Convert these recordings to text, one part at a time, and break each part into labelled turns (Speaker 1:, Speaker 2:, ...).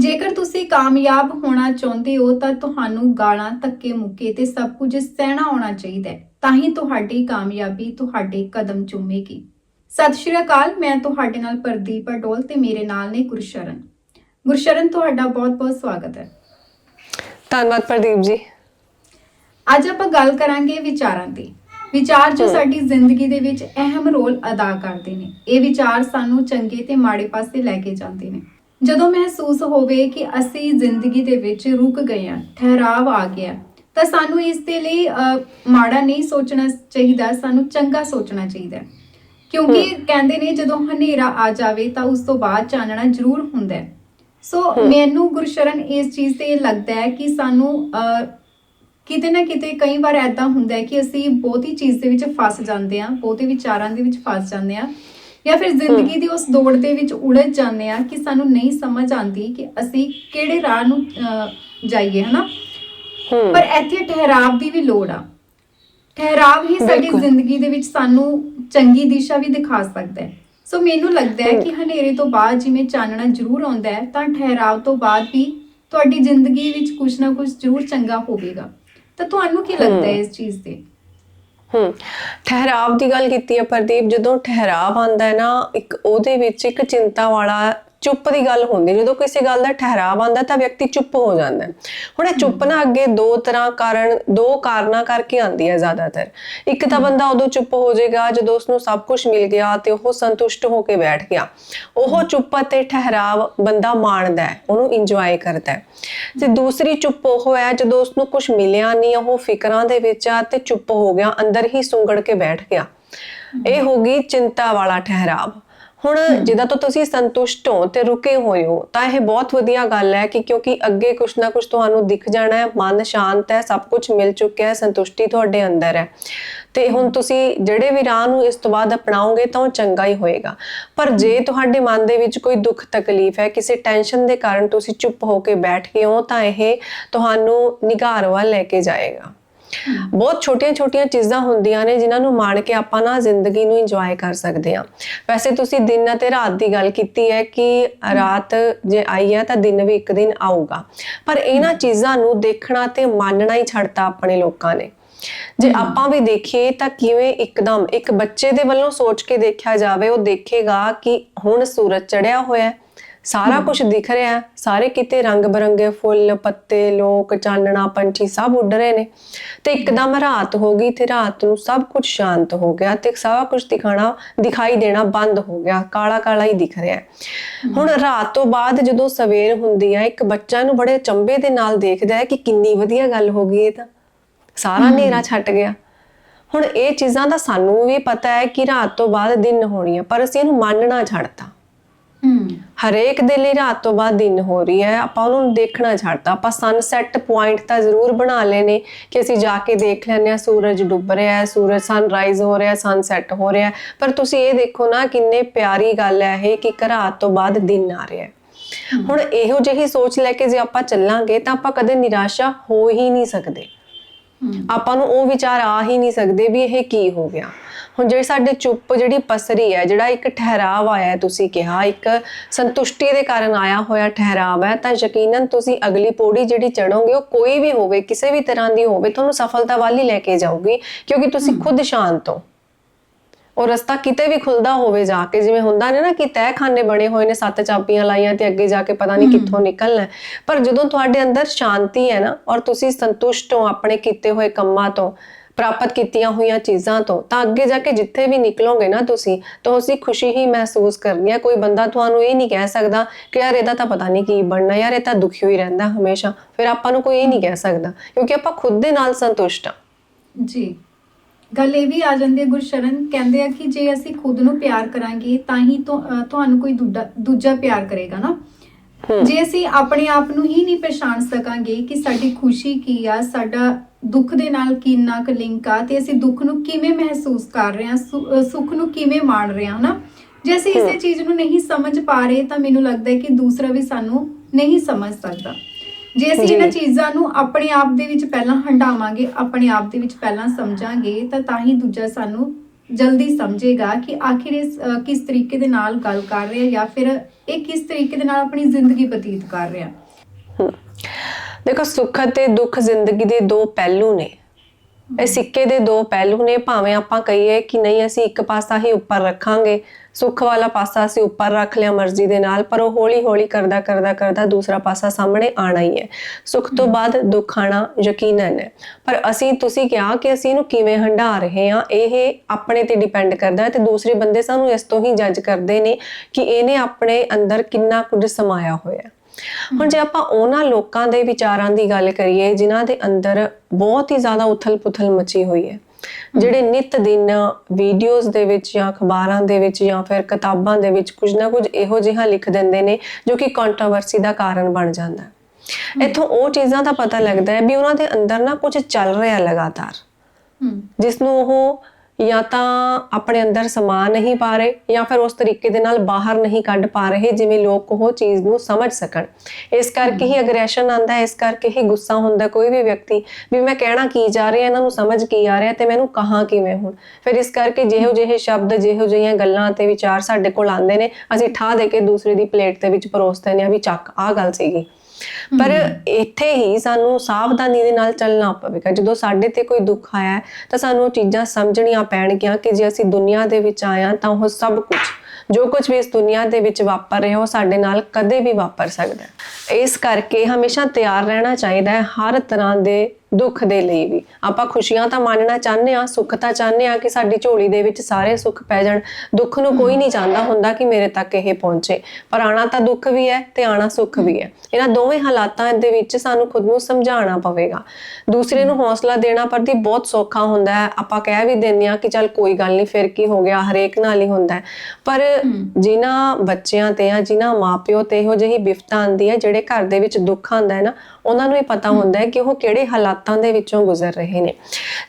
Speaker 1: ਜੇਕਰ ਤੁਸੀਂ ਕਾਮਯਾਬ ਹੋਣਾ ਚਾਹੁੰਦੇ ਹੋ ਤਾਂ ਤੁਹਾਨੂੰ ਗਾਲਾਂ ਧੱਕੇ ਮੁੱਕੇ ਤੇ ਸਭ ਕੁਝ ਸਹਿਣਾ ਆਉਣਾ ਚਾਹੀਦਾ ਹੈ। ਤਾਂ ਹੀ ਤੁਹਾਡੀ ਕਾਮਯਾਬੀ ਤੁਹਾਡੇ ਕਦਮ ਚੁੰਮੇਗੀ। ਸਤਿ ਸ਼੍ਰੀ ਅਕਾਲ ਮੈਂ ਤੁਹਾਡੇ ਨਾਲ ਪ੍ਰਦੀਪ ਅਡੋਲ ਤੇ ਮੇਰੇ ਨਾਲ ਨੇ ਗੁਰਸ਼ਰਨ। ਗੁਰਸ਼ਰਨ ਤੁਹਾਡਾ ਬਹੁਤ-ਬਹੁਤ ਸਵਾਗਤ ਹੈ।
Speaker 2: ਧੰਨਵਾਦ ਪ੍ਰਦੀਪ ਜੀ।
Speaker 1: ਅੱਜ ਆਪਾਂ ਗੱਲ ਕਰਾਂਗੇ ਵਿਚਾਰਾਂ ਦੀ। ਵਿਚਾਰ ਜੋ। ਸਾਡੀ ਜ਼ਿੰਦਗੀ ਦੇ ਵਿੱਚ ਅਹਿਮ ਰੋਲ ਅਦਾ ਕਰਦੇ ਨੇ। ਇਹ ਵਿਚਾਰ ਸਾਨੂੰ ਚੰਗੇ ਤੇ ਮਾੜੇ ਪਾਸੇ ਲੈ ਕੇ ਜਾਂਦੇ ਨੇ। ਜਦੋਂ ਮਹਿਸੂਸ ਹੋਵੇ ਕਿ ਅਸੀਂ ਜ਼ਿੰਦਗੀ ਦੇ ਵਿੱਚ ਰੁਕ ਗਏ ਹਾਂ ਠਹਿਰਾਵ ਆ ਗਿਆ ਤਾਂ ਸਾਨੂੰ ਇਸ ਦੇ ਲਈ ਮਾੜਾ ਨਹੀਂ ਸੋਚਣਾ ਚਾਹੀਦਾ ਸਾਨੂੰ ਚੰਗਾ ਸੋਚਣਾ ਚਾਹੀਦਾ। ਕਿਉਂਕਿ ਕਹਿੰਦੇ ਨੇ ਜਦੋਂ ਹਨੇਰਾ ਆ ਜਾਵੇ ਤਾਂ ਉਸ ਤੋਂ ਬਾਅਦ ਚਾਨਣਾ ਜ਼ਰੂਰ ਹੁੰਦਾ ਹੈ ਸੋ। ਮੈਨੂੰ ਗੁਰਸ਼ਰਨ ਇਸ ਚੀਜ਼ ਤੇ ਲੱਗਦਾ ਹੈ ਕਿ ਸਾਨੂੰ ਕਿਤੇ ਨਾ ਕਿਤੇ ਕਈ ਵਾਰ ਐਦਾਂ ਹੁੰਦਾ ਹੈ ਕਿ ਅਸੀਂ ਬਹੁਤੀ ਚੀਜ਼ ਦੇ ਵਿੱਚ ਫਸ ਜਾਂਦੇ ਹਾਂ ਬਹੁਤੇ ਵਿਚਾਰਾਂ ਦੇ ਵਿੱਚ ਫਸ ਜਾਂਦੇ ਹਾਂ ਜਾਂ ਫਿਰ ਜ਼ਿੰਦਗੀ ਦੀ ਉਸ ਦੌੜ ਦੇ ਵਿੱਚ ਉਲਝ ਜਾਂਦੇ ਹਾਂ ਕਿ ਸਾਨੂੰ ਨਹੀਂ ਸਮਝ ਆਉਂਦੀ ਕਿ ਅਸੀਂ ਕਿਹੜੇ ਰਾਹ ਨੂੰ ਜਾਈਏ ਹਨਾ? ਪਰ ਇੱਥੇ ਠਹਿਰਾਵ ਦੀ ਵੀ ਲੋੜ ਆ। ਠਹਿਰਾਵ ਹੀ ਸਾਡੀ। ਜ਼ਿੰਦਗੀ ਦੇ ਵਿੱਚ ਸਾਨੂੰ ਚੰਗੀ ਦਿਸ਼ਾ ਵੀ ਦਿਖਾ ਸਕਦਾ ਹੈ। ਸੋ ਮੈਨੂੰ ਲੱਗਦਾ ਹੈ ਕਿ ਹਨੇਰੇ ਤੋਂ ਬਾਅਦ ਜਿਵੇਂ ਚਾਨਣਾ ਜ਼ਰੂਰ ਆਉਂਦਾ ਹੈ ਤਾਂ ਠਹਿਰਾਵ ਤੋਂ ਬਾਅਦ ਵੀ ਤੁਹਾਡੀ ਜ਼ਿੰਦਗੀ ਵਿੱਚ ਕੁਝ ਨਾ ਕੁਝ ਜ਼ਰੂਰ ਚੰਗਾ ਹੋਵੇਗਾ। ਤਾਂ ਤੁਹਾਨੂੰ ਕੀ ਲੱਗਦਾ ਹੈ। ਇਸ ਚੀਜ਼ ਤੇ?
Speaker 2: ਹੂੰ। ਠਹਿਰਾਵ ਦੀ ਗੱਲ ਕੀਤੀ ਹੈ ਪ੍ਰਦੀਪ, ਜਦੋਂ ਠਹਿਰਾਵ ਆਂਦਾ ਹੈ ਨਾ, ਇੱਕ ਉਹਦੇ ਵਿੱਚ ਇੱਕ ਚਿੰਤਾ ਵਾਲਾ ਚੁੱਪ ਦੀ ਗੱਲ ਹੁੰਦੀ ਜਦੋਂ ਕਿਸੇ ਗੱਲ ਦਾ ਠਹਿਰਾਵ ਆਂਦਾ ਤਾਂ ਵਿਅਕਤੀ ਚੁੱਪ ਹੋ ਜਾਂਦਾ ਹੈ। ਹੁਣ ਇਹ ਚੁੱਪ ਨਾ ਅੱਗੇ ਦੋ ਤਰ੍ਹਾਂ ਕਾਰਨ, ਦੋ ਕਾਰਨਾਂ ਕਰਕੇ ਆਂਦੀ ਹੈ ਜ਼ਿਆਦਾਤਰ। ਇੱਕ ਤਾਂ ਬੰਦਾ ਉਦੋਂ ਚੁੱਪ ਹੋ ਜਾਏਗਾ ਜਦੋਂ ਉਸ ਨੂੰ ਸਭ ਕੁਝ ਮਿਲ ਗਿਆ ਤੇ ਉਹ ਸੰਤੁਸ਼ਟ ਹੋ ਕੇ ਬੈਠ ਗਿਆ। ਉਹ ਚੁੱਪ ਅਤੇ ਠਹਿਰਾਵ ਬੰਦਾ ਮਾਣਦਾ ਹੈ, ਉਹਨੂੰ ਇੰਜੋਏ ਕਰਦਾ ਹੈ। ਤੇ ਦੂਸਰੀ ਚੁੱਪ ਉਹ ਹੈ ਜਦੋਂ ਉਸ ਨੂੰ ਕੁਝ ਮਿਲਿਆ ਨਹੀਂ, ਉਹ ਫਿਕਰਾਂ ਦੇ ਵਿੱਚ ਆ ਤੇ ਚੁੱਪ ਹੋ ਗਿਆ, ਅੰਦਰ ਹੀ ਸੁੰਗੜ ਕੇ ਬੈਠ ਗਿਆ। ਇਹ ਹੋ ਗਈ ਚਿੰਤਾ ਵਾਲਾ ਠਹਿਰਾਵ। ਹੁਣ ਜਿੱਦਾਂ ਤੋਂ ਤੁਸੀਂ ਸੰਤੁਸ਼ਟ ਹੋ ਤੇ ਰੁਕੇ ਹੋਏ ਹੋ ਤਾਂ ਇਹ ਬਹੁਤ ਵਧੀਆ ਗੱਲ ਹੈ ਕਿ ਕਿਉਂਕਿ ਅੱਗੇ ਕੁਝ ਨਾ ਕੁਝ ਤੁਹਾਨੂੰ ਦਿਖ ਜਾਣਾ ਹੈ ਮਨ ਸ਼ਾਂਤ ਹੈ ਸਭ ਕੁਝ ਮਿਲ ਚੁੱਕਿਆ ਹੈ ਸੰਤੁਸ਼ਟੀ ਤੁਹਾਡੇ ਅੰਦਰ ਹੈ। ਤੇ ਹੁਣ ਤੁਸੀਂ ਜਿਹੜੇ ਵੀ ਰਾਹ ਨੂੰ ਇਸ ਤੋਂ ਬਾਅਦ ਅਪਣਾਓਗੇ ਤਾਂ ਉਹ ਚੰਗਾ ਹੀ ਹੋਏਗਾ। ਪਰ ਜੇ ਤੁਹਾਡੇ ਮਨ ਦੇ ਵਿੱਚ ਕੋਈ ਦੁੱਖ ਤਕਲੀਫ ਹੈ ਕਿਸੇ ਟੈਨਸ਼ਨ ਦੇ ਕਾਰਨ ਤੁਸੀਂ ਚੁੱਪ ਹੋ ਕੇ ਬੈਠ ਗਏ ਹੋ ਤਾਂ ਇਹ ਤੁਹਾਨੂੰ ਨਿਗਾਰ ਵੱਲ ਲੈ ਕੇ ਜਾਏਗਾ। ਬਹੁਤ ਛੋਟੀਆਂ-ਛੋਟੀਆਂ ਚੀਜ਼ਾਂ ਹੁੰਦੀਆਂ ਨੇ ਜਿਨ੍ਹਾਂ ਨੂੰ ਮਾਣ ਕੇ ਆਪਾਂ ਨਾ ਜ਼ਿੰਦਗੀ ਨੂੰ ਇੰਜੋਏ ਕਰ ਸਕਦੇ ਹਾਂ। ਵੈਸੇ ਤੁਸੀਂ ਦਿਨ ਅਤੇ ਰਾਤ ਦੀ ਗੱਲ ਕੀਤੀ ਹੈ ਕਿ ਰਾਤ ਜੇ ਆਈ ਹੈ ਤਾਂ ਦਿਨ ਵੀ ਇੱਕ ਦਿਨ ਆਊਗਾ। ਪਰ ਇਹਨਾਂ ਚੀਜ਼ਾਂ ਨੂੰ ਦੇਖਣਾ ਤੇ ਮੰਨਣਾ ਹੀ ਛੱਡਤਾ ਆਪਣੇ ਲੋਕਾਂ ਨੇ। ਜੇ ਆਪਾਂ ਵੀ ਦੇਖੀਏ ਤਾਂ ਕਿਵੇਂ ਇੱਕਦਮ ਇੱਕ ਬੱਚੇ ਦੇ ਵੱਲੋਂ ਸੋਚ ਕੇ ਦੇਖਿਆ ਜਾਵੇ ਉਹ ਦੇਖੇਗਾ ਕਿ ਹੁਣ ਸੂਰਜ ਚੜਿਆ ਹੋਇਆ ਹੈ। ਸਾਰਾ ਕੁਝ ਦਿਖ ਰਿਹਾ ਸਾਰੇ ਕਿਤੇ ਰੰਗ ਬਰੰਗੇ ਫੁੱਲ ਪੱਤੇ ਲੋਕ ਚਾਨਣਾ ਪੰਛੀ ਸਭ ਉੱਡ ਰਹੇ ਨੇ। ਤੇ ਇੱਕਦਮ ਰਾਤ ਹੋ ਗਈ ਤੇ ਰਾਤ ਨੂੰ ਸਭ ਕੁਝ ਸ਼ਾਂਤ ਹੋ ਗਿਆ ਤੇ ਸਾਰਾ ਕੁਝ ਦਿਖਾਣਾ ਦਿਖਾਈ ਦੇਣਾ ਬੰਦ ਹੋ ਗਿਆ। ਕਾਲਾ ਕਾਲਾ ਹੀ ਦਿਖ ਰਿਹਾ ਹੁਣ ਰਾਤ ਤੋਂ ਬਾਅਦ ਜਦੋਂ ਸਵੇਰ ਹੁੰਦੀ ਹੈ ਇੱਕ ਬੱਚਾ ਨੂੰ ਬੜੇ ਚੰਬੇ ਦੇ ਨਾਲ ਦੇਖਦਾ ਹੈ ਕਿ ਕਿੰਨੀ ਵਧੀਆ ਗੱਲ ਹੋ ਗਈ ਇਹ ਤਾਂ। ਸਾਰਾ ਹਨੇਰਾ ਛੱਟ ਗਿਆ। ਹੁਣ ਇਹ ਚੀਜ਼ਾਂ ਦਾ ਸਾਨੂੰ ਵੀ ਪਤਾ ਹੈ ਕਿ ਰਾਤ ਤੋਂ ਬਾਅਦ ਦਿਨ ਹੋਣੀ ਹੈ ਪਰ ਅਸੀਂ ਇਹਨੂੰ ਮੰਨਣਾ ਛੱਡਤਾ। ਹਰੇਕ ਦੇ ਲਈ ਰਾਤ ਤੋਂ ਬਾਅਦ ਦਿਨ ਹੋ ਰਹੀ ਹੈ ਆਪਾਂ ਉਹਨੂੰ ਦੇਖਣਾ ਛੱਡਤਾ। ਆਪਾਂ ਸਨਸੈਟ ਪੁਆਇੰਟ ਤਾਂ ਜ਼ਰੂਰ ਬਣਾ ਲਏ ਨੇ ਕਿ ਅਸੀਂ ਜਾ ਕੇ ਦੇਖ ਲੈਂਦੇ ਹਾਂ ਸੂਰਜ ਡੁੱਬ ਰਿਹਾ ਹੈ ਸੂਰਜ ਸਨਰਾਈਜ਼ ਹੋ ਰਿਹਾ ਸਨਸੈਟ ਹੋ ਰਿਹਾ। ਪਰ ਤੁਸੀਂ ਇਹ ਦੇਖੋ ਨਾ ਕਿੰਨੇ ਪਿਆਰੀ ਗੱਲ ਹੈ ਇਹ ਕਿ ਇੱਕ ਰਾਤ ਤੋਂ ਬਾਅਦ ਦਿਨ ਆ ਰਿਹਾ ਹੈ। ਹੁਣ ਇਹੋ ਜਿਹੀ ਸੋਚ ਲੈ ਕੇ ਜੇ ਆਪਾਂ ਚੱਲਾਂਗੇ ਤਾਂ ਆਪਾਂ ਕਦੇ ਨਿਰਾਸ਼ਾ ਹੋ ਹੀ ਨਹੀਂ ਸਕਦੇ। ਆਪਾਂ ਨੂੰ ਉਹ ਵਿਚਾਰ ਆ ਹੀ ਨਹੀਂ ਸਕਦੇ ਵੀ ਇਹ ਕੀ ਹੋ ਗਿਆ। ਹੁਣ ਜਿਹੜੀ ਸਾਡੇ ਚੁੱਪ ਜਿਹੜੀ ਪਸਰੀ ਹੈ ਜਿਹੜਾ ਇੱਕ ਠਹਿਰਾਵ ਆਇਆ ਤੁਸੀਂ ਕਿਹਾ ਇੱਕ ਸੰਤੁਸ਼ਟੀ ਦੇ ਕਾਰਨ ਆਇਆ ਹੋਇਆ ਠਹਿਰਾਵ ਹੈ ਤਾਂ ਯਕੀਨਨ ਤੁਸੀਂ ਅਗਲੀ ਪੌੜੀ ਜਿਹੜੀ ਚੜੋਗੇ ਉਹ ਕੋਈ ਵੀ ਹੋਵੇ ਕਿਸੇ ਵੀ ਤਰ੍ਹਾਂ ਦੀ ਹੋਵੇ ਤੁਹਾਨੂੰ ਸਫਲਤਾ ਵੱਲ ਹੀ ਲੈ ਕੇ ਜਾਊਗੀ ਕਿਉਂਕਿ ਤੁਸੀਂ ਖੁਦ ਸ਼ਾਂਤ ਹੋ। ਉਹ ਰਸਤਾ ਕਿਤੇ ਵੀ ਖੁੱਲਦਾ ਹੋਵੇ ਜਾ ਕੇ ਜਿਵੇਂ ਹੁੰਦਾ ਨੇ ਨਾ ਕਿ ਤਹਿਖਾਨੇ ਬਣੇ ਹੋਏ ਨੇ ਸੱਤ ਚਾਬੀਆਂ ਲਾਈਆਂ ਤੇ ਅੱਗੇ ਜਾ ਕੇ ਪਤਾ ਨਹੀਂ ਕਿੱਥੋਂ ਨਿਕਲਣਾ। ਪਰ ਜਦੋਂ ਤੁਹਾਡੇ ਅੰਦਰ ਸ਼ਾਂਤੀ ਹੈ ਨਾ ਔਰ ਤੁਸੀਂ ਸੰਤੁਸ਼ਟ ਹੋ ਆਪਣੇ ਕੀਤੇ ਹੋਏ ਕੰਮਾਂ ਤੋਂ ਪ੍ਰਾਪਤ ਕੀਤੀਆਂ ਹੋਈਆਂ ਚੀਜ਼ਾਂ ਤੋਂ ਤਾਂ ਅੱਗੇ ਜਾ ਕੇ ਜਿੱਥੇ ਵੀ ਨਿਕਲੋਗੇ ਨਾ ਤੁਸੀਂ ਤਾਂ ਉਸੇ ਖੁਸ਼ੀ ਹੀ ਮਹਿਸੂਸ ਕਰਨੀ ਹੈ। ਕੋਈ ਬੰਦਾ ਤੁਹਾਨੂੰ ਇਹ ਨਹੀਂ ਕਹਿ ਸਕਦਾ ਕਿ ਯਾਰ ਇਹਦਾ ਤਾਂ ਪਤਾ ਨਹੀਂ ਕੀ ਬਣਨਾ ਯਾਰ ਇਹ ਤਾਂ ਦੁਖੀ ਹੋਈ ਰਹਿੰਦਾ ਹਮੇਸ਼ਾ। ਫਿਰ ਆਪਾਂ ਨੂੰ ਕੋਈ ਇਹ ਨਹੀਂ ਕਹਿ ਸਕਦਾ ਕਿਉਂਕਿ ਆਪਾਂ ਖੁਦ ਦੇ ਨਾਲ ਸੰਤੁਸ਼ਟ ਹਾਂ।
Speaker 1: ਜੀ। ਗੱਲ ਇਹ ਵੀ ਆ ਜਾਂਦੀ ਹੈ ਗੁਰਸ਼ਰਨ ਕਹਿੰਦੇ ਆ ਕਿ ਜੇ ਅਸੀਂ ਖੁਦ ਨੂੰ ਪਿਆਰ ਕਰਾਂਗੇ ਤਾਂ ਹੀ ਤੁਹਾਨੂੰ ਕੋਈ ਦੂਜਾ ਪਿਆਰ ਕਰੇਗਾ ਨਾ। ਜੇ ਅਸੀਂ ਆਪਣੇ ਆਪ ਨੂੰ ਹੀ ਨਹੀਂ ਪਛਾਣ ਸਕਾਂਗੇ ਕਿ ਸਾਡੀ ਖੁਸ਼ੀ ਕੀ ਆ ਸਾਡਾ ਦੁੱਖ ਦੇ ਨਾਲ ਕਿੰਨਾ ਕੁ ਲਿੰਕ ਆ ਤੇ ਅਸੀਂ ਦੁੱਖ ਨੂੰ ਕਿਵੇਂ ਮਹਿਸੂਸ ਕਰ ਰਹੇ ਹਾਂ ਸੁੱਖ ਨੂੰ ਕਿਵੇਂ ਮਾਣ ਰਹੇ ਹਾਂ ਨਾ ਜੇ ਅਸੀਂ ਇਸੇ। ਚੀਜ਼ ਨੂੰ ਨਹੀਂ ਸਮਝ ਪਾ ਰਹੇ ਤਾਂ ਮੈਨੂੰ ਲੱਗਦਾ ਹੈ ਕਿ ਦੂਸਰਾ ਵੀ ਸਾਨੂੰ ਨਹੀਂ ਸਮਝ ਸਕਦਾ ਜੇ ਅਸੀਂ। ਇਹਨਾਂ ਚੀਜ਼ਾਂ ਨੂੰ ਆਪਣੇ ਆਪ ਦੇ ਵਿੱਚ ਪਹਿਲਾਂ ਹੰਡਾਵਾਂਗੇ ਆਪਣੇ ਆਪ ਦੇ ਵਿੱਚ ਪਹਿਲਾਂ ਸਮਝਾਂਗੇ ਤਾਂ ਤਾਂ ਹੀ ਦੂਜਾ ਸਾਨੂੰ ਜਲਦੀ ਸਮਝੇਗਾ ਕਿ ਆਖਿਰ ਇਸ ਕਿਸ ਤਰੀਕੇ ਦੇ ਨਾਲ ਗੱਲ ਕਰ ਰਿਹਾ ਜਾਂ ਫਿਰ ਇਹ ਕਿਸ ਤਰੀਕੇ ਦੇ ਨਾਲ ਆਪਣੀ ਜ਼ਿੰਦਗੀ ਬਤੀਤ ਕਰ ਰਿਹਾ।
Speaker 2: ਦੇਖੋ ਸੁੱਖ ਅਤੇ ਦੁੱਖ ਜ਼ਿੰਦਗੀ ਦੇ ਦੋ ਪਹਿਲੂ ਨੇ। ਇਹ ਸਿੱਕੇ ਦੇ ਦੋ ਪਹਿਲੂ ਨੇ। ਭਾਵੇਂ ਆਪਾਂ ਕਹੀਏ ਕਿ ਨਹੀਂ ਅਸੀਂ ਇੱਕ ਪਾਸਾ ਹੀ ਉੱਪਰ ਰੱਖਾਂਗੇ। ਸੁੱਖ ਵਾਲਾ ਪਾਸਾ ਅਸੀਂ ਉੱਪਰ ਰੱਖ ਲਿਆ ਮਰਜ਼ੀ ਦੇ ਨਾਲ ਪਰ ਉਹ ਹੌਲੀ ਹੌਲੀ ਕਰਦਾ ਕਰਦਾ ਕਰਦਾ ਦੂਸਰਾ ਪਾਸਾ ਸਾਹਮਣੇ ਆਣਾ ਹੀ ਹੈ। ਸੁੱਖ ਤੋਂ ਬਾਅਦ ਦੁੱਖ ਆਣਾ ਯਕੀਨਨ ਹੈ। ਪਰ ਅਸੀਂ ਤੁਸੀਂ ਕਿਹਾ ਕਿ ਅਸੀਂ ਇਹਨੂੰ ਕਿਵੇਂ ਹੰਢਾ ਰਹੇ ਹਾਂ ਇਹ ਆਪਣੇ ਤੇ ਡਿਪੈਂਡ ਕਰਦਾ ਹੈ ਤੇ ਦੂਸਰੇ ਬੰਦੇ ਸਾਨੂੰ ਇਸ ਤੋਂ ਹੀ ਜੱਜ ਕਰਦੇ ਨੇ ਕਿ ਇਹਨੇ ਆਪਣੇ ਅੰਦਰ ਕਿੰਨਾ ਕੁਝ ਸਮਾਇਆ ਹੋਇਆ ਹੈ। ਹੁਣ ਜੇ ਆਪਾਂ ਉਹਨਾਂ ਲੋਕਾਂ ਦੇ ਵਿਚਾਰਾਂ ਦੀ ਗੱਲ ਕਰੀਏ ਜਿਨ੍ਹਾਂ ਦੇ ਅੰਦਰ ਬਹੁਤ ਹੀ ਜ਼ਿਆਦਾ ਉਥਲ-ਪੁਥਲ ਮਚੀ ਹੋਈ ਹੈ ਜਿਹੜੇ ਨਿਤ ਦਿਨ ਵੀਡੀਓਜ਼ ਦੇ ਵਿੱਚ ਜਾਂ ਅਖਬਾਰਾਂ ਦੇ ਵਿੱਚ ਜਾਂ ਫਿਰ ਕਿਤਾਬਾਂ ਦੇ ਵਿੱਚ ਕੁਝ ਨਾ ਕੁਝ ਇਹੋ ਜਿਹਾ ਲਿਖ ਦਿੰਦੇ ਨੇ ਜੋ ਕਿ ਕੰਟਰੋਵਰਸੀ ਦਾ ਕਾਰਨ ਬਣ ਜਾਂਦਾ। ਹੈ ਇੱਥੋਂ ਉਹ ਚੀਜ਼ਾਂ ਦਾ ਪਤਾ ਲੱਗਦਾ ਹੈ ਵੀ ਉਹਨਾਂ ਦੇ ਅੰਦਰ ਨਾ ਕੁਝ ਚੱਲ ਰਿਹਾ ਲਗਾਤਾਰ। ਜਿਸ ਨੂੰ ਉਹ ਜਾਂ ਤਾਂ ਆਪਣੇ ਅੰਦਰ ਸਮਾ ਨਹੀਂ ਪਾ ਰਹੇ ਜਾਂ ਫਿਰ ਉਸ ਤਰੀਕੇ ਦੇ ਨਾਲ ਬਾਹਰ ਨਹੀਂ ਕੱਢ ਪਾ ਰਹੇ ਜਿਵੇਂ ਲੋਕ ਉਹ ਚੀਜ਼ ਨੂੰ ਸਮਝ ਸਕਣ। ਇਸ ਕਰਕੇ ਹੀ ਅਗਰੈਸ਼ਨ ਆਂਦਾ ਹੈ ਇਸ ਕਰਕੇ ਹੀ ਗੁੱਸਾ ਹੁੰਦਾ ਕੋਈ ਵੀ ਵਿਅਕਤੀ ਵੀ ਮੈਂ ਕਹਿਣਾ ਕੀ ਜਾ ਰਿਹਾ ਇਹਨਾਂ ਨੂੰ ਸਮਝ ਕੀ ਆ ਰਿਹਾ ਤੇ ਮੈਨੂੰ ਕਹਾਂ ਕਿਵੇਂ ਹੁਣ? ਫਿਰ ਇਸ ਕਰਕੇ ਜਿਹੋ ਜਿਹੇ ਸ਼ਬਦ ਜਿਹੋ ਜਿਹੀਆਂ ਗੱਲਾਂ ਤੇ ਵਿਚਾਰ ਸਾਡੇ ਕੋਲ ਆਉਂਦੇ ਨੇ ਅਸੀਂ ਠਾ ਦੇ ਕੇ ਦੂਸਰੇ ਦੀ ਪਲੇਟ ਦੇ ਵਿੱਚ ਪਰੋਸ ਦਿੰਦੇ ਆ ਵੀ ਚੱਕ ਆਹ ਗੱਲ ਸੀਗੀ। ਪਰ ਇੱਥੇ ਹੀ ਸਾਨੂੰ ਸਾਵਧਾਨੀ ਦੇ ਨਾਲ ਚੱਲਣਾ ਪਵੇਗਾ। ਜਦੋਂ ਸਾਡੇ ਤੇ ਕੋਈ ਦੁੱਖ ਆਇਆ ਤਾਂ ਸਾਨੂੰ ਉਹ ਚੀਜ਼ਾਂ ਸਮਝਣੀਆਂ ਪੈਣਗੀਆਂ ਕਿ ਜੇ ਅਸੀਂ ਦੁਨੀਆ ਦੇ ਵਿੱਚ ਆਇਆ ਤਾਂ ਉਹ ਸਭ ਕੁਝ ਜੋ ਕੁਝ ਵੀ ਇਸ ਦੁਨੀਆ ਦੇ ਵਿੱਚ ਵਾਪਰ ਰਿਹਾ ਉਹ ਸਾਡੇ ਨਾਲ ਕਦੇ ਵੀ ਵਾਪਰ ਸਕਦਾ ਹੈ। ਇਸ ਕਰਕੇ ਹਮੇਸ਼ਾ ਤਿਆਰ ਰਹਿਣਾ ਚਾਹੀਦਾ ਹੈ। ਹਰ ਤਰ੍ਹਾਂ ਦੇ ਦੁੱਖ ਦੇ ਲਈ ਵੀ। ਆਪਾਂ ਖੁਸ਼ੀਆਂ ਤਾਂ ਮੰਨਣਾ ਚਾਹੁੰਦੇ ਆ ਸੁੱਖ ਤਾਂ ਚਾਹੁੰਦੇ ਆ ਕਿ ਸਾਡੀ ਝੋਲੀ ਦੇ ਵਿੱਚ ਸਾਰੇ ਸੁੱਖ ਪੈ ਜਾਣ। ਦੁੱਖ ਨੂੰ ਕੋਈ ਨਹੀਂ ਚਾਹੁੰਦਾ ਹੁੰਦਾ ਕਿ ਮੇਰੇ ਤੱਕ ਇਹ ਪਹੁੰਚੇ। ਪਰ ਆਣਾ ਤਾਂ ਦੁੱਖ ਵੀ ਹੈ ਤੇ ਆਣਾ ਸੁੱਖ ਵੀ ਹੈ। ਇਹਨਾਂ ਦੋਵੇਂ ਹਾਲਾਤਾਂ ਦੇ ਵਿੱਚ ਸਾਨੂੰ ਖੁਦ ਨੂੰ ਸਮਝਾਉਣਾ ਪਵੇਗਾ। ਦੂਸਰੇ ਨੂੰ ਹੌਸਲਾ ਦੇਣਾ ਪਰਦੀ ਬਹੁਤ ਸੌਖਾ ਹੁੰਦਾ ਹੈ। ਆਪਾਂ ਕਹਿ ਵੀ ਦਿੰਦੇ ਆ ਕਿ ਚੱਲ ਕੋਈ ਗੱਲ ਨਹੀਂ ਫਿਰ ਕੀ ਹੋ ਗਿਆ? ਹਰੇਕ ਨਾਲ ਹੀ ਹੁੰਦਾ ਹੈ। ਪਰ ਜਿਨ੍ਹਾਂ ਬੱਚਿਆਂ ਤੇ ਆ ਜਿਨ੍ਹਾਂ ਮਾਪਿਓ ਤੇ ਇਹੋ ਜਿਹੀ ਬਿਫਤ ਆਂਦੀ ਹੈ ਜਿਹੜੇ ਘਰ ਦੇ ਵਿੱਚ ਦੁੱਖ ਆਂਦਾ ਹੈ ਨਾ ਉਹਨਾਂ ਨੂੰ ਇਹ ਪਤਾ ਹੁੰਦਾ ਹੈ ਕਿ ਉਹ ਕਿਹੜੇ ਹਾਲਾਤਾਂ ਦੇ ਵਿੱਚੋਂ ਗੁਜ਼ਰ ਰਹੇ ਨੇ।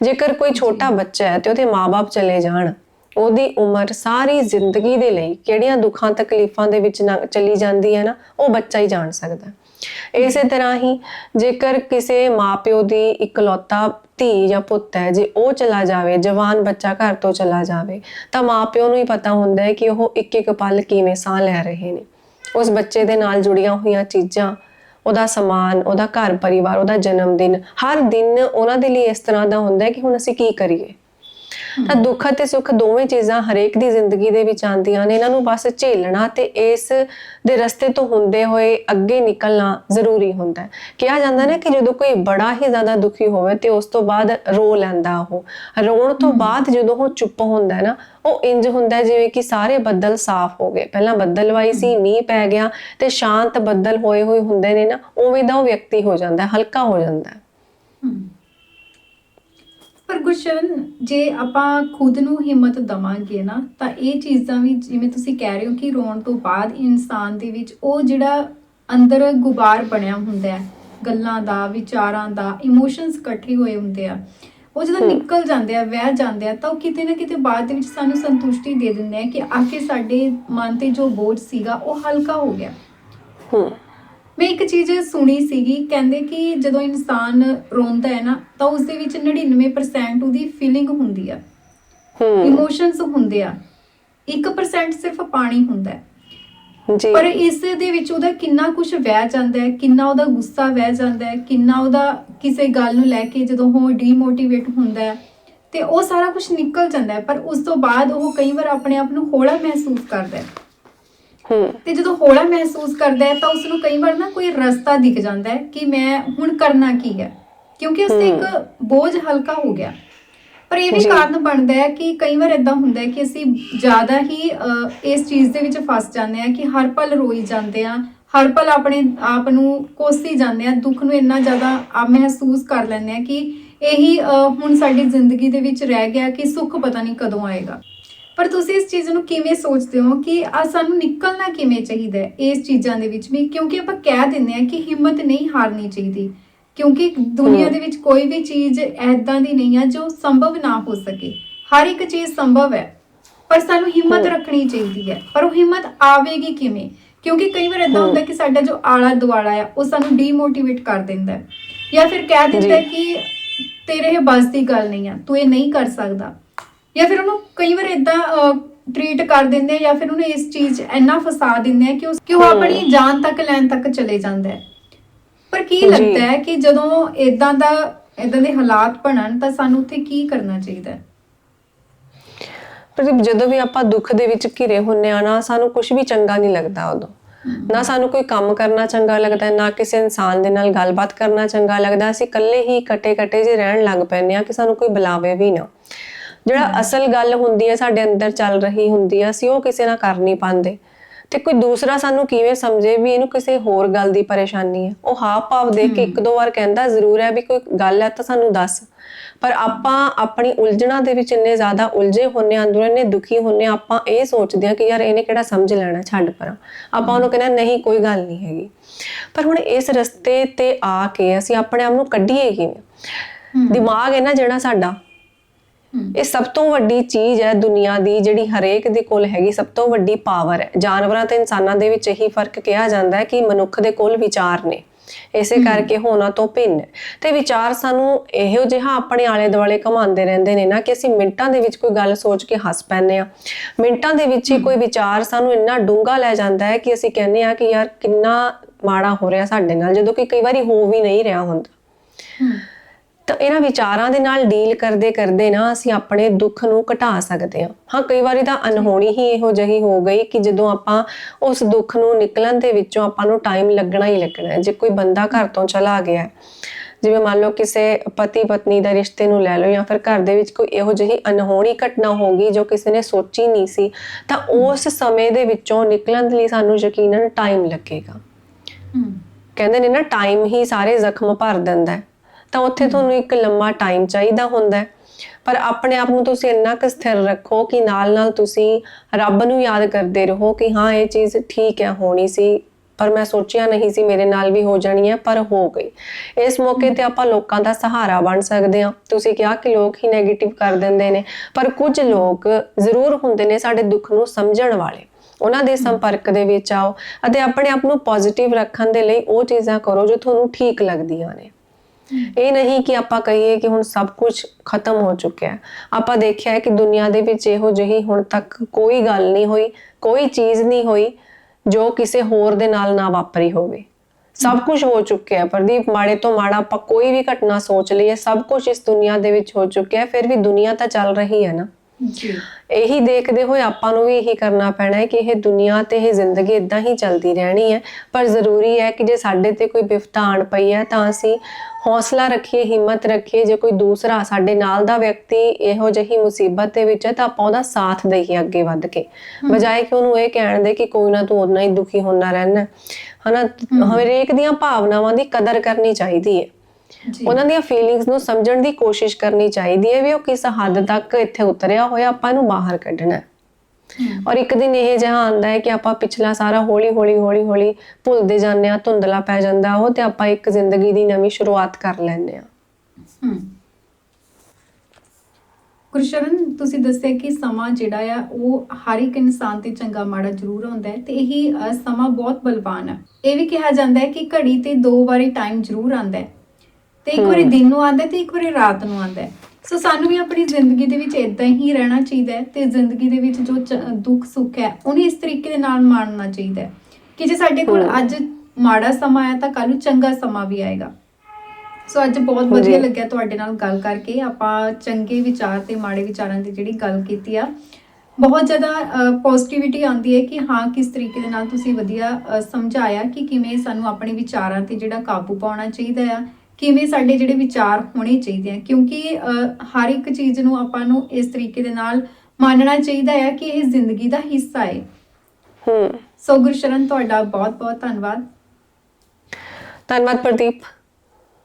Speaker 2: ਜੇਕਰ ਕੋਈ ਛੋਟਾ ਬੱਚਾ ਹੈ ਤੇ ਉਹਦੇ ਮਾਪੇ ਚਲੇ ਜਾਣ, ਉਹਦੀ ਉਮਰ ਸਾਰੀ ਜ਼ਿੰਦਗੀ ਦੇ ਲਈ ਕਿਹੜੀਆਂ ਦੁੱਖਾਂ, ਤਕਲੀਫਾਂ ਦੇ ਵਿੱਚ ਚਲੀ ਜਾਂਦੀ ਹੈ ਨਾ, ਉਹ ਬੱਚਾ ਹੀ ਜਾਣ ਸਕਦਾ ਇਸੇ ਤਰ੍ਹਾਂ ਹੀ ਜੇਕਰ ਕਿਸੇ ਮਾਪਿਓ ਦੀ ਇਕਲੌਤਾ ਧੀ ਜਾਂ ਪੁੱਤ ਹੈ, ਜੇ ਉਹ ਚਲਾ ਜਾਵੇ, ਜਵਾਨ ਬੱਚਾ ਘਰ ਤੋਂ ਚਲਾ ਜਾਵੇ, ਤਾਂ ਮਾਪਿਓ ਨੂੰ ਹੀ ਪਤਾ ਹੁੰਦਾ ਹੈ ਕਿ ਉਹ ਇੱਕ ਇੱਕ ਪਲ ਕਿਵੇਂ ਸਾਹ ਲੈ ਰਹੇ ਨੇ। ਉਸ ਬੱਚੇ ਦੇ ਨਾਲ ਜੁੜੀਆਂ ਹੋਈਆਂ ਚੀਜ਼ਾਂ ਉਹਦਾ ਸਮਾਨ, ਉਹਦਾ ਘਰ ਪਰਿਵਾਰ ਉਹਦਾ ਜਨਮ ਦਿਨ ਹਰ ਦਿਨ ਉਹਨਾਂ ਦੇ ਲਈ ਇਸ ਤਰ੍ਹਾਂ ਦਾ ਹੁੰਦਾ ਹੈ ਕਿ ਹੁਣ ਅਸੀਂ ਕੀ ਕਰੀਏ? ਤਾਂ ਦੁੱਖ ਅਤੇ ਸੁੱਖ ਦੋਵੇਂ ਚੀਜ਼ਾਂ ਹਰੇਕ ਦੀ ਜ਼ਿੰਦਗੀ ਦੇ ਵਿੱਚ ਆਉਂਦੀਆਂ ਨੇ। ਇਹਨਾਂ ਨੂੰ ਬਸ ਝੇਲਣਾ ਤੇ ਇਸ ਦੇ ਰਸਤੇ ਤੋਂ ਹੁੰਦੇ ਹੋਏ ਅੱਗੇ ਨਿਕਲਣਾ ਜ਼ਰੂਰੀ ਹੁੰਦਾ ਹੈ। ਕਿਹਾ ਜਾਂਦਾ ਨਾ ਕਿ ਜਦੋਂ ਕੋਈ ਬੜਾ ਹੀ ਜ਼ਿਆਦਾ ਦੁਖੀ ਹੋਵੇ ਤੇ ਉਸ ਤੋਂ ਬਾਅਦ ਰੋ ਲੈਂਦਾ ਉਹ। ਰੋਣ ਤੋਂ ਬਾਅਦ ਜਦੋਂ ਉਹ ਚੁੱਪ ਹੁੰਦਾ ਹੈ ਨਾ ਉਹ ਇੰਜ ਹੁੰਦਾ ਜਿਵੇਂ ਕਿ ਸਾਰੇ ਬੱਦਲ ਸਾਫ਼ ਹੋ ਗਏ। ਪਹਿਲਾਂ ਬੱਦਲਵਾਈ ਸੀ ਮੀਂਹ ਪੈ ਗਿਆ ਤੇ ਸ਼ਾਂਤ ਬੱਦਲ ਹੋਏ ਹੋਏ ਹੁੰਦੇ ਨੇ ਨਾ ਉਵੇਂ ਦਾ ਉਹ ਵਿਅਕਤੀ ਹੋ ਜਾਂਦਾ ਹਲਕਾ ਹੋ ਜਾਂਦਾ ਹੈ।
Speaker 1: ਪਰ ਗੁਰਸ਼ਰਨ ਜੇ ਆਪਾਂ ਖੁਦ ਨੂੰ ਹਿੰਮਤ ਦਵਾਂਗੇ ਨਾ ਤਾਂ ਇਹ ਚੀਜ਼ਾਂ ਵੀ ਜਿਵੇਂ ਤੁਸੀਂ ਕਹਿ ਰਹੇ ਹੋ ਕਿ ਰੋਣ ਤੋਂ ਬਾਅਦ ਇਨਸਾਨ ਦੇ ਵਿੱਚ ਉਹ ਜਿਹੜਾ ਅੰਦਰ ਗੁਬਾਰ ਬਣਿਆ ਹੁੰਦਾ ਹੈ ਗੱਲਾਂ ਦਾ ਵਿਚਾਰਾਂ ਦਾ ਇਮੋਸ਼ਨਸ ਇਕੱਠੇ ਹੋਏ ਹੁੰਦੇ ਆ ਉਹ ਜਦੋਂ ਨਿਕਲ ਜਾਂਦੇ ਆ ਵਹਿ ਜਾਂਦੇ ਆ ਤਾਂ ਉਹ ਕਿਤੇ ਨਾ ਕਿਤੇ ਬਾਅਦ ਦੇ ਵਿੱਚ ਸਾਨੂੰ ਸੰਤੁਸ਼ਟੀ ਦੇ ਦਿੰਦੇ ਆ ਕਿ ਆਖਿਰ ਸਾਡੇ ਮਨ ਤੇ ਜੋ ਬੋਝ ਸੀਗਾ ਉਹ ਹਲਕਾ ਹੋ ਗਿਆ।
Speaker 2: ਹੂੰ।
Speaker 1: ਮੈਂ ਇੱਕ ਚੀਜ਼ ਸੁਣੀ ਸੀਗੀ ਕਹਿੰਦੇ ਕਿ ਜਦੋਂ ਇਨਸਾਨ ਰੋਂਦਾ ਹੈ ਨਾ ਤਾਂ ਉਸ ਦੇ ਵਿੱਚ 99% ਉਹਦੀ ਫੀਲਿੰਗ ਹੁੰਦੀ ਆ।
Speaker 2: ਹੂੰ।
Speaker 1: ਇਮੋਸ਼ਨਸ ਹੁੰਦੇ ਆ। 1% ਸਿਰਫ ਪਾਣੀ ਹੁੰਦਾ ਹੈ।
Speaker 2: ਜੀ।
Speaker 1: ਪਰ ਇਸ ਦੇ ਵਿੱਚ ਉਹਦਾ ਕਿੰਨਾ ਕੁਝ ਵਹਿ ਜਾਂਦਾ ਹੈ ਕਿੰਨਾ ਉਹਦਾ ਗੁੱਸਾ ਵਹਿ ਜਾਂਦਾ ਹੈ ਕਿੰਨਾ ਉਹਦਾ ਕਿਸੇ ਗੱਲ ਨੂੰ ਲੈ ਕੇ ਜਦੋਂ ਉਹ ਡੀਮੋਟੀਵੇਟ ਹੁੰਦਾ ਹੈ ਤੇ ਉਹ ਸਾਰਾ ਕੁਝ ਨਿਕਲ ਜਾਂਦਾ ਹੈ ਪਰ ਉਸ ਤੋਂ ਬਾਅਦ ਉਹ ਕਈ ਵਾਰ ਆਪਣੇ ਆਪ ਨੂੰ ਹੌਲਾ ਮਹਿਸੂਸ ਕਰਦਾ ਹੈ। ਤੇ ਜਦੋਂ ਹੌਲਾ ਮਹਿਸੂਸ ਕਰਦਾ ਹੈ ਤਾਂ ਉਸ ਨੂੰ ਕਈ ਵਾਰ ਨਾ ਕੋਈ ਰਸਤਾ ਦਿਖ ਜਾਂਦਾ ਹੈ ਕਿ ਮੈਂ ਹੁਣ ਕਰਨਾ ਕੀ ਹੈ। ਕਿਉਂਕਿ ਉਸ ਤੇ ਇੱਕ ਬੋਝ ਹਲਕਾ ਹੋ ਗਿਆ। ਪਰ ਇਹ ਵੀ। ਕਾਰਨ ਬਣਦਾ ਹੈ ਕਿ ਕਈ ਵਾਰ ਇਦਾਂ ਹੁੰਦਾ ਹੈ ਕਿ ਅਸੀਂ ਜ਼ਿਆਦਾ ਹੀ ਇਸ ਚੀਜ਼ ਦੇ ਵਿੱਚ ਫਸ ਜਾਂਦੇ ਆ ਕਿ ਹਰ ਪਲ ਰੋਈ ਜਾਂਦੇ ਆ ਹਰ ਪਲ ਆਪਣੇ ਆਪ ਨੂੰ ਕੋਸੀ ਜਾਂਦੇ ਆ ਦੁੱਖ ਨੂੰ ਇੰਨਾ ਜ਼ਿਆਦਾ ਆ ਮਹਿਸੂਸ ਕਰ ਲੈਂਦੇ ਆ ਕਿ ਇਹੀ ਹੁਣ ਸਾਡੀ ਜ਼ਿੰਦਗੀ ਦੇ ਵਿੱਚ ਰਹਿ ਗਿਆ ਕਿ ਸੁੱਖ ਪਤਾ ਨਹੀਂ ਕਦੋਂ ਆਏਗਾ। ਪਰ ਤੁਸੀਂ ਇਸ ਚੀਜ਼ ਨੂੰ ਕਿਵੇਂ ਸੋਚਦੇ ਹੋ ਕਿ ਆ ਸਾਨੂੰ ਨਿਕਲਣਾ ਕਿਵੇਂ ਚਾਹੀਦਾ ਹੈ ਇਸ ਚੀਜ਼ਾਂ ਦੇ ਵਿੱਚ ਵੀ? ਕਿਉਂਕਿ ਆਪਾਂ ਕਹਿ ਦਿੰਦੇ ਆ ਕਿ ਹਿੰਮਤ ਨਹੀਂ ਹਾਰਨੀ ਚਾਹੀਦੀ। ਕਿਉਂਕਿ ਦੁਨੀਆ ਦੇ ਵਿੱਚ ਕੋਈ ਵੀ ਚੀਜ਼ ਐਦਾਂ ਦੀ ਨਹੀਂ ਆ ਜੋ ਸੰਭਵ ਨਾ ਹੋ ਸਕੇ। ਹਰ ਇੱਕ ਚੀਜ਼ ਸੰਭਵ ਹੈ ਪਰ ਸਾਨੂੰ ਹਿੰਮਤ
Speaker 2: ਹਮ।
Speaker 1: ਰੱਖਣੀ ਚਾਹੀਦੀ ਹੈ। ਪਰ ਉਹ ਹਿੰਮਤ ਆਵੇਗੀ ਕਿਵੇਂ? ਕਿਉਂਕਿ ਕਈ ਵਾਰ ਇਦਾਂ। ਹੁੰਦਾ ਕਿ ਸਾਡਾ ਜੋ ਆਲਾ ਦੁਆਲਾ ਆ ਉਹ ਸਾਨੂੰ ਡੀਮੋਟੀਵੇਟ ਕਰ ਦਿੰਦਾ ਹੈ। ਜਾਂ ਫਿਰ ਕਹਿ ਦਿੰਦਾ ਕਿ ਤੇਰੇ ਇਹ ਬਸ ਦੀ ਗੱਲ ਨਹੀਂ ਆ ਤੂੰ ਇਹ ਨਹੀਂ ਕਰ ਸਕਦਾ। ਜਾਂ ਫਿਰ ਉਹਨੂੰ ਕਈ ਵਾਰ ਇਦਾਂ ਟ੍ਰੀਟ ਕਰ ਦਿੰਦੇ ਆ ਜਾਂ ਫਿਰ ਉਹਨੂੰ ਇਸ ਚੀਜ਼ ਇੰਨਾ ਫਸਾ ਦਿੰਦੇ ਆ ਕਿ ਉਸ ਕਿ ਉਹ। ਆਪਣੀ ਜਾਨ ਤੱਕ ਲੈਣ ਤੱਕ ਚਲੇ ਜਾਂਦਾ ਹੈ। ਪਰ ਕੀ
Speaker 2: ਜੀ।
Speaker 1: ਲੱਗਦਾ ਹੈ ਕਿ ਜਦੋਂ ਇਦਾਂ ਦਾ ਇਦਾਂ ਦੇ ਹਾਲਾਤ ਬਣਨ ਤਾਂ ਸਾਨੂੰ ਉੱਥੇ ਕੀ ਕਰਨਾ ਚਾਹੀਦਾ ਹੈ?
Speaker 2: ਪਰ ਜਦੋਂ ਵੀ ਆਪਾਂ ਦੁੱਖ ਦੇ ਵਿੱਚ ਘਿਰੇ ਹੁੰਨੇ ਆ ਨਾ ਸਾਨੂੰ ਕੁਝ ਵੀ ਚੰਗਾ ਨਹੀਂ ਲੱਗਦਾ ਉਦੋਂ। ਨਾ ਸਾਨੂੰ ਕੋਈ ਕੰਮ ਕਰਨਾ ਚੰਗਾ ਲੱਗਦਾ ਹੈ, ਨਾ ਕਿਸੇ ਇਨਸਾਨ ਦੇ ਨਾਲ ਗੱਲਬਾਤ ਕਰਨਾ ਚੰਗਾ ਲੱਗਦਾ। ਅਸੀਂ ਇਕੱਲੇ ਹੀ ਕਟੇ ਕਟੇ ਜਿਹੇ ਰਹਿਣ ਲੱਗ ਪੈਂਦੇ ਆ ਕਿ ਸਾਨੂੰ ਕੋਈ ਬੁਲਾਵੇ ਵੀ ਨਾ। ਜਿਹੜਾ ਅਸਲ ਗੱਲ ਹੁੰਦੀ ਹੈ ਸਾਡੇ ਅੰਦਰ ਚੱਲ ਰਹੀ ਹੁੰਦੀ ਹੈ ਅਸੀਂ ਉਹ ਕਿਸੇ ਨਾਲ ਕਰ ਨਹੀਂ ਪਾਉਂਦੇ। ਤੇ ਕੋਈ ਦੂਸਰਾ ਸਾਨੂੰ ਕਿਵੇਂ ਸਮਝੇ ਵੀ ਇਹਨੂੰ ਕਿਸੇ ਹੋਰ ਗੱਲ ਦੀ ਪਰੇਸ਼ਾਨੀ ਹੈ? ਉਹ ਹਾਵ ਭਾਵ ਦੇਖ ਕੇ ਇੱਕ ਦੋ ਵਾਰ ਕਹਿੰਦਾ ਜ਼ਰੂਰ ਹੈ ਵੀ ਕੋਈ ਗੱਲ ਹੈ ਤਾਂ ਸਾਨੂੰ ਦੱਸ। ਪਰ ਆਪਾਂ ਆਪਣੀ ਉਲਝਣਾਂ ਦੇ ਵਿੱਚ ਇੰਨੇ ਜ਼ਿਆਦਾ ਉਲਝੇ ਹੁੰਨੇ ਆਂ, ਅੰਦਰੋਂ ਇੰਨੇ ਦੁਖੀ ਹੁੰਨੇ ਆਂ, ਆਪਾਂ ਇਹ ਸੋਚਦੇ ਆ ਕਿ ਯਾਰ ਇਹਨੇ ਕਿਹੜਾ ਸਮਝ ਲੈਣਾ ਛੱਡ ਪਰਾਂ। ਆਪਾਂ ਉਹਨੂੰ ਕਹਿੰਦੇ ਨਹੀਂ ਕੋਈ ਗੱਲ ਨਹੀਂ ਹੈਗੀ। ਪਰ ਹੁਣ ਇਸ ਰਸਤੇ ਤੇ ਆ ਕੇ ਅਸੀਂ ਆਪਣੇ ਆਪ ਨੂੰ ਕੱਢੀਏ ਕਿਵੇਂ? ਦਿਮਾਗ ਹੈ ਨਾ ਜਿਹੜਾ ਸਾਡਾ। ਇਹ ਸਭ ਤੋਂ ਵੱਡੀ ਚੀਜ਼ ਹੈ ਦੁਨੀਆ ਦੀ ਜਿਹੜੀ ਹਰੇਕ ਦੇ ਕੋਲ ਹੈਗੀ ਸਭ ਤੋਂ ਵੱਡੀ ਪਾਵਰ ਹੈ। ਜਾਨਵਰਾਂ ਤੇ ਇਨਸਾਨਾਂ ਦੇ ਵਿੱਚ ਇਹੀ ਫ਼ਰਕ ਕਿਹਾ ਜਾਂਦਾ ਹੈ ਕਿ ਮਨੁੱਖ ਦੇ ਕੋਲ ਵਿਚਾਰ ਨੇ। ਇਸੇ ਕਰਕੇ ਹੋਣਾ ਤੋਂ ਭਿੰਨ ਤੇ ਵਿਚਾਰ ਸਾਨੂੰ ਇਹੋ ਜਿਹਾ ਆਪਣੇ ਆਲੇ ਦੁਆਲੇ ਘਮਾਉਂਦੇ ਰਹਿੰਦੇ ਨੇ ਨਾ ਕਿ ਅਸੀਂ ਮਿੰਟਾਂ ਦੇ ਵਿੱਚ ਕੋਈ ਗੱਲ ਸੋਚ ਕੇ ਹੱਸ ਪੈਂਦੇ ਆ ਮਿੰਟਾਂ ਦੇ ਵਿੱਚ ਹੀ ਕੋਈ ਵਿਚਾਰ ਸਾਨੂੰ ਇੰਨਾ ਡੂੰਘਾ ਲੈ ਜਾਂਦਾ ਹੈ ਕਿ ਅਸੀਂ ਕਹਿੰਦੇ ਆ ਕਿ ਯਾਰ ਕਿੰਨਾ ਮਾੜਾ ਹੋ ਰਿਹਾ ਸਾਡੇ ਨਾਲ ਜਦੋਂ ਕਿ ਕਈ ਵਾਰੀ ਹੋ ਵੀ ਨਹੀਂ ਰਿਹਾ ਹੁੰਦਾ। ਤਾਂ ਇਹਨਾਂ ਵਿਚਾਰਾਂ ਦੇ ਨਾਲ ਡੀਲ ਕਰਦੇ ਕਰਦੇ ਨਾ ਅਸੀਂ ਆਪਣੇ ਦੁੱਖ ਨੂੰ ਘਟਾ ਸਕਦੇ ਹਾਂ। ਹਾਂ ਕਈ ਵਾਰੀ ਤਾਂ ਅਨਹੋਣੀ ਹੀ ਇਹੋ ਜਿਹੀ ਹੋ ਗਈ ਕਿ ਜਦੋਂ ਆਪਾਂ ਉਸ ਦੁੱਖ ਨੂੰ ਨਿਕਲਣ ਦੇ ਵਿੱਚੋਂ ਆਪਾਂ ਨੂੰ ਟਾਈਮ ਲੱਗਣਾ ਹੀ ਲੱਗਣਾ ਹੈ। ਜੇ ਕੋਈ ਬੰਦਾ ਘਰ ਤੋਂ ਚਲਾ ਗਿਆ ਜਿਵੇਂ ਮੰਨ ਲਓ ਕਿਸੇ ਪਤੀ ਪਤਨੀ ਦਾ ਰਿਸ਼ਤੇ ਨੂੰ ਲੈ ਲਓ ਜਾਂ ਫਿਰ ਘਰ ਦੇ ਵਿੱਚ ਕੋਈ ਇਹੋ ਜਿਹੀ ਅਨਹੋਣੀ ਘਟਨਾ ਹੋ ਗਈ ਜੋ ਕਿਸੇ ਨੇ ਸੋਚੀ ਨਹੀਂ ਸੀ ਤਾਂ ਉਸ ਸਮੇਂ ਦੇ ਵਿੱਚੋਂ ਨਿਕਲਣ ਲਈ ਸਾਨੂੰ ਯਕੀਨਨ ਟਾਈਮ ਲੱਗੇਗਾ। ਕਹਿੰਦੇ ਨੇ ਨਾ ਟਾਈਮ ਹੀ ਸਾਰੇ ਜ਼ਖਮ ਭਰ ਦਿੰਦਾ ਹੈ। ਤਾਂ ਉੱਥੇ ਤੁਹਾਨੂੰ ਇੱਕ ਲੰਮਾ ਟਾਈਮ ਚਾਹੀਦਾ ਹੁੰਦਾ ਹੈ। ਪਰ ਆਪਣੇ ਆਪ ਨੂੰ ਤੁਸੀਂ ਇੰਨਾ ਕੁ ਸਥਿਰ ਰੱਖੋ ਕਿ ਨਾਲ-ਨਾਲ ਤੁਸੀਂ ਰੱਬ ਨੂੰ ਯਾਦ ਕਰਦੇ ਰਹੋ ਕਿ ਹਾਂ ਇਹ ਚੀਜ਼ ਠੀਕ ਹੈ ਹੋਣੀ ਸੀ। ਪਰ ਮੈਂ ਸੋਚਿਆ ਨਹੀਂ ਸੀ ਮੇਰੇ ਨਾਲ ਵੀ ਹੋ ਜਾਣੀ ਹੈ ਪਰ ਹੋ ਗਈ। ਇਸ ਮੌਕੇ ਤੇ ਆਪਾਂ ਲੋਕਾਂ ਦਾ ਸਹਾਰਾ ਬਣ ਸਕਦੇ ਹਾਂ। ਤੁਸੀਂ ਕਿਹਾ ਕਿ ਲੋਕ ਹੀ 네ਗੇਟਿਵ ਕਰ ਦਿੰਦੇ ਨੇ ਪਰ ਕੁਝ ਲੋਕ ਜ਼ਰੂਰ ਹੁੰਦੇ ਨੇ ਸਾਡੇ ਦੁੱਖ ਨੂੰ ਸਮਝਣ ਵਾਲੇ। ਉਹਨਾਂ ਦੇ ਸੰਪਰਕ ਦੇ ਵਿੱਚ ਆਓ ਅਤੇ ਆਪਣੇ ਆਪ ਨੂੰ ਪੋਜ਼ਿਟਿਵ ਰੱਖਣ ਦੇ ਲਈ ਉਹ ਚੀਜ਼ਾਂ ਕਰੋ ਜੋ ਤੁਹਾਨੂੰ ਠੀਕ ਲੱਗਦੀਆਂ ਨੇ। ਇਹ ਨਹੀਂ ਕਿ ਆਪਾਂ ਕਹੀਏ ਕਿ ਹੁਣ ਸਭ ਕੁਝ ਖਤਮ ਹੋ ਚੁੱਕਿਆ ਹੈ। ਆਪਾਂ ਦੇਖਿਆ ਹੈ ਕਿ ਦੁਨੀਆ ਦੇ ਵਿੱਚ ਇਹੋ ਜਿਹੀ ਹੁਣ ਤੱਕ ਕੋਈ ਗੱਲ ਨਹੀਂ ਹੋਈ, ਕੋਈ ਚੀਜ਼ ਨਹੀਂ ਹੋਈ ਜੋ ਕਿਸੇ ਹੋਰ ਦੇ ਨਾਲ ਨਾ ਵਾਪਰੀ ਹੋਵੇ। ਸਭ ਕੁਝ ਹੋ ਚੁੱਕਿਆ ਹੈ। ਪ੍ਰਦੀਪ, ਮਾੜੇ ਤੋਂ ਮਾੜਾ ਆਪਾਂ ਕੋਈ ਵੀ ਘਟਨਾ ਸੋਚ ਲਈਏ, ਸਭ ਕੁਝ ਇਸ ਦੁਨੀਆ ਦੇ ਵਿੱਚ ਹੋ ਚੁੱਕਿਆ ਹੈ। ਫਿਰ ਵੀ ਦੁਨੀਆ ਤਾਂ ਚੱਲ ਰਹੀ ਹੈ ਨਾ।
Speaker 1: ਜੀ।
Speaker 2: ਇਹੀ ਦੇਖਦੇ ਹੋਏ ਆਪਾਂ ਨੂੰ ਵੀ ਇਹੀ ਕਰਨਾ ਪੈਣਾ ਹੈ ਕਿ ਇਹ ਦੁਨੀਆ ਤੇ ਇਹ ਜ਼ਿੰਦਗੀ ਇਦਾਂ ਹੀ ਚੱਲਦੀ ਰਹਿਣੀ ਹੈ। ਪਰ ਜ਼ਰੂਰੀ ਹੈ ਕਿ ਜੇ ਸਾਡੇ ਤੇ ਕੋਈ ਆਣ ਪਈ ਹੈ ਤਾਂ ਅਸੀਂ ਹੌਸਲਾ ਰੱਖੀਏ ਹਿੰਮਤ ਰੱਖੀਏ। ਜੇ ਕੋਈ ਦੂਸਰਾ ਸਾਡੇ ਨਾਲ ਦਾ ਵਿਅਕਤੀ ਇਹੋ ਜਿਹੀ ਮੁਸੀਬਤ ਦੇ ਵਿੱਚ ਹੈ ਤਾਂ ਆਪਾਂ ਉਹਦਾ ਸਾਥ ਦੇਈਏ ਅੱਗੇ ਵੱਧ ਕੇ। ਬਜਾਏ ਕਿ ਉਹਨੂੰ ਇਹ ਕਹਿਣ ਦੇ ਕਿ ਕੋਈ ਨਾ ਤੂੰ ਉਨਾ ਹੀ ਦੁਖੀ ਹੁੰਦਾ ਰਹਿਣਾ ਹਨਾ? ਹਰੇਕ ਦੀਆਂ ਭਾਵਨਾਵਾਂ ਦੀ ਕਦਰ ਕਰਨੀ ਚਾਹੀਦੀ ਹੈ। ਉਹਨਾਂ ਦੀਆਂ ਫੀਲਿੰਗਸ ਨੂੰ ਸਮਝਣ ਦੀ ਕੋਸ਼ਿਸ਼ ਕਰਨੀ ਚਾਹੀਦੀ ਹੈ ਵੀ ਉਹ ਕਿਸ ਹੱਦ ਤੱਕ ਇੱਥੇ ਉਤਰਿਆ ਹੋਇਆ ਆਪਾਂ ਇਹਨੂੰ ਬਾਹਰ ਕੱਢਣਾ ਹੈ। ਔਰ ਇੱਕ ਦਿਨ ਇਹ ਜਿਹਾ ਆਂਦਾ ਹੈ ਕਿ ਆਪਾਂ ਪਿਛਲਾ ਸਾਰਾ ਹੌਲੀ ਹੌਲੀ ਹੌਲੀ ਹੌਲੀ ਭੁੱਲਦੇ ਜਾਂਦੇ ਆ ਧੁੰਦਲਾ ਪੈ ਜਾਂਦਾ ਉਹ ਤੇ ਆਪਾਂ ਇੱਕ ਜ਼ਿੰਦਗੀ ਦੀ ਨਵੀਂ ਸ਼ੁਰੂਆਤ ਕਰ ਲੈਂਦੇ ਆ
Speaker 1: ਗੁਰਸ਼ਰਨ ਤੁਸੀਂ ਦੱਸਿਆ ਕਿ ਸਮਾਂ ਜਿਹੜਾ ਆ ਉਹ ਹਰ ਇੱਕ ਇਨਸਾਨ ਤੇ ਚੰਗਾ ਮਾੜਾ ਜ਼ਰੂਰ ਹੁੰਦਾ ਹੈ ਤੇ ਇਹੀ ਸਮਾਂ ਬਹੁਤ ਬਲਵਾਨ ਹੈ। ਇਹ ਵੀ ਕਿਹਾ ਜਾਂਦਾ ਹੈ ਕਿ ਘੜੀ ਤੇ ਦੋ ਵਾਰੀ ਟਾਈਮ ਜ਼ਰੂਰ ਆਉਂਦਾ ਹੈ। ਤੇ ਇੱਕ ਵਾਰੀ ਦਿਨ ਨੂੰ ਆਉਂਦਾ ਤੇ ਇੱਕ ਵਾਰੀ ਰਾਤ ਨੂੰ ਆਉਂਦਾ। ਸੋ ਸਾਨੂੰ ਵੀ ਆਪਣੀ ਜ਼ਿੰਦਗੀ ਦੇ ਵਿੱਚ ਇਦਾਂ ਹੀ ਰਹਿਣਾ ਚਾਹੀਦਾ ਹੈ ਤੇ ਜ਼ਿੰਦਗੀ ਦੇ ਵਿੱਚ ਜੋ ਦੁੱਖ ਸੁੱਖ ਹੈ ਉਹਨੂੰ ਇਸ ਤਰੀਕੇ ਦੇ ਨਾਲ ਮਾਣਨਾ ਚਾਹੀਦਾ ਹੈ। ਕਿ ਜੇ ਸਾਡੇ ਕੋਲ। ਅੱਜ ਮਾੜਾ ਸਮਾਂ ਆਇਆ ਤਾਂ ਕੱਲ ਨੂੰ ਚੰਗਾ ਸਮਾਂ ਵੀ ਆਏਗਾ। ਸੋ ਅੱਜ ਬਹੁਤ ਵਧੀਆ। ਲੱਗਿਆ ਤੁਹਾਡੇ ਨਾਲ ਗੱਲ ਕਰਕੇ। ਆਪਾਂ ਚੰਗੇ ਵਿਚਾਰ ਤੇ ਮਾੜੇ ਵਿਚਾਰਾਂ ਦੀ ਜਿਹੜੀ ਗੱਲ ਕੀਤੀ ਆ ਬਹੁਤ ਜ਼ਿਆਦਾ ਪੋਜ਼ਿਟਿਵਿਟੀ ਆਉਂਦੀ ਹੈ ਕਿ ਹਾਂ ਕਿਸ ਤਰੀਕੇ ਦੇ ਨਾਲ ਤੁਸੀਂ ਵਧੀਆ ਸਮਝਾਇਆ ਕਿ ਕਿਵੇਂ ਸਾਨੂੰ ਆਪਣੇ ਵਿਚਾਰਾਂ ਤੇ ਜਿਹੜਾ ਕਾਬੂ ਪਾਉਣਾ ਚਾਹੀਦਾ ਆ ਕਿਵੇਂ ਸਾਡੇ ਜਿਹੜੇ ਵਿਚਾਰ ਹੋਣੇ ਚਾਹੀਦੇ ਆ? ਕਿਉਂਕਿ ਹਰ ਇੱਕ ਚੀਜ਼ ਨੂੰ ਆਪਾਂ ਨੂੰ ਇਸ ਤਰੀਕੇ ਦੇ ਨਾਲ ਮੰਨਣਾ ਚਾਹੀਦਾ ਹੈ ਕਿ ਇਹ ਜ਼ਿੰਦਗੀ ਦਾ ਹਿੱਸਾ ਹੈ
Speaker 2: ਹੂੰ।
Speaker 1: ਸੋ ਗੁਰਸ਼ਰਨ ਤੁਹਾਡਾ ਬਹੁਤ ਬਹੁਤ ਧੰਨਵਾਦ।
Speaker 2: ਧੰਨਵਾਦ ਪ੍ਰਦੀਪ।